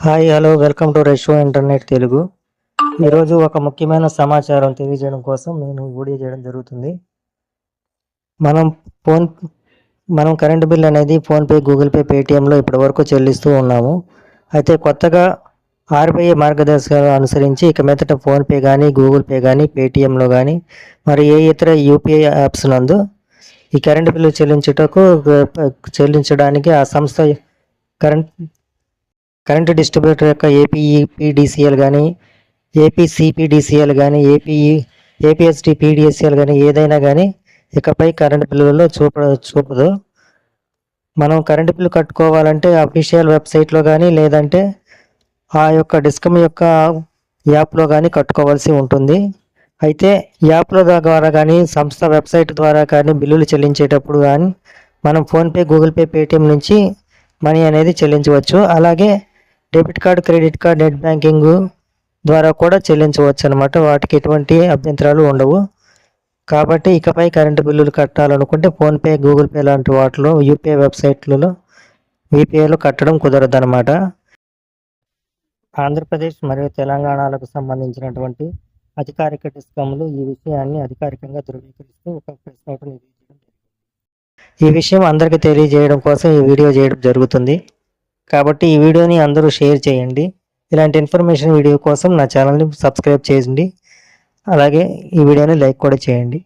Hi hello welcome to రెషో internet Telugu. ఈరోజు ఒక ముఖ్యమైన సమాచారం తెలియజేయడం కోసం నేను వీడియో చేయడం జరుగుతుంది. మనం ఫోన్ మనం కరెంటు బిల్ అనేది ఫోన్పే గూగుల్ పే పేటిఎంలో ఇప్పటివరకు చెల్లిస్తూ ఉన్నాము. అయితే కొత్తగా ఆర్బీఐ మార్గదర్శకాలు అనుసరించి ఇక మీదట ఫోన్పే కానీ గూగుల్ పే కానీ పేటిఎంలో కానీ మరి ఏ ఇతర యూపీఐ యాప్స్ నందు ఈ కరెంటు బిల్లు చెల్లించుటకు చెల్లించడానికి ఆ సంస్థ కరెంట్ కరెంటు డిస్ట్రిబ్యూటర్ యొక్క ఏపీఈపీడీసీఎల్ కానీ ఏపీ కానీ ఏపీఈ ఏపీఎస్డి పీడిఎస్ఎల్ కానీ ఏదైనా కానీ ఇకపై కరెంటు బిల్లులలో చూప చూపదు. మనం కరెంటు బిల్లు కట్టుకోవాలంటే అఫీషియల్ వెబ్సైట్లో కానీ లేదంటే ఆ యొక్క డిస్కమ్ యొక్క యాప్లో కానీ కట్టుకోవాల్సి ఉంటుంది. అయితే యాప్ల ద్వారా కానీ సంస్థ వెబ్సైట్ ద్వారా కానీ బిల్లులు చెల్లించేటప్పుడు కానీ మనం ఫోన్పే గూగుల్ పే పేటిఎం నుంచి మనీ అనేది చెల్లించవచ్చు. అలాగే debit card credit card net banking ద్వారా కూడా చెల్లించవచ్చు అనమాట వాటికి ఎటువంటి అభ్యంతరాలు ఉండవు. కాబట్టి ఇకపై కరెంటు బిల్లులు కట్టాలనుకుంటే ఫోన్పే గూగుల్ పే లాంటి వాటిలో యూపీఐ వెబ్సైట్లలో యూపీఐలో కట్టడం కుదరదు అనమాట ఆంధ్రప్రదేశ్ మరియు తెలంగాణలకు సంబంధించినటువంటి అధికారిక డిస్కమ్లు ఈ విషయాన్ని అధికారికంగా ధృవీకరిస్తూ ఒక ప్రెస్ నోట్ జరిగింది. ఈ విషయం అందరికీ తెలియజేయడం కోసం ఈ వీడియో చేయడం జరుగుతుంది. కాబట్టి ఈ వీడియోని అందరూ షేర్ చేయండి. ఇలాంటి ఇన్ఫర్మేషన్ వీడియో కోసం నా ఛానల్ని సబ్స్క్రైబ్ చేయండి. అలాగే ఈ వీడియోని లైక్ కూడా చేయండి.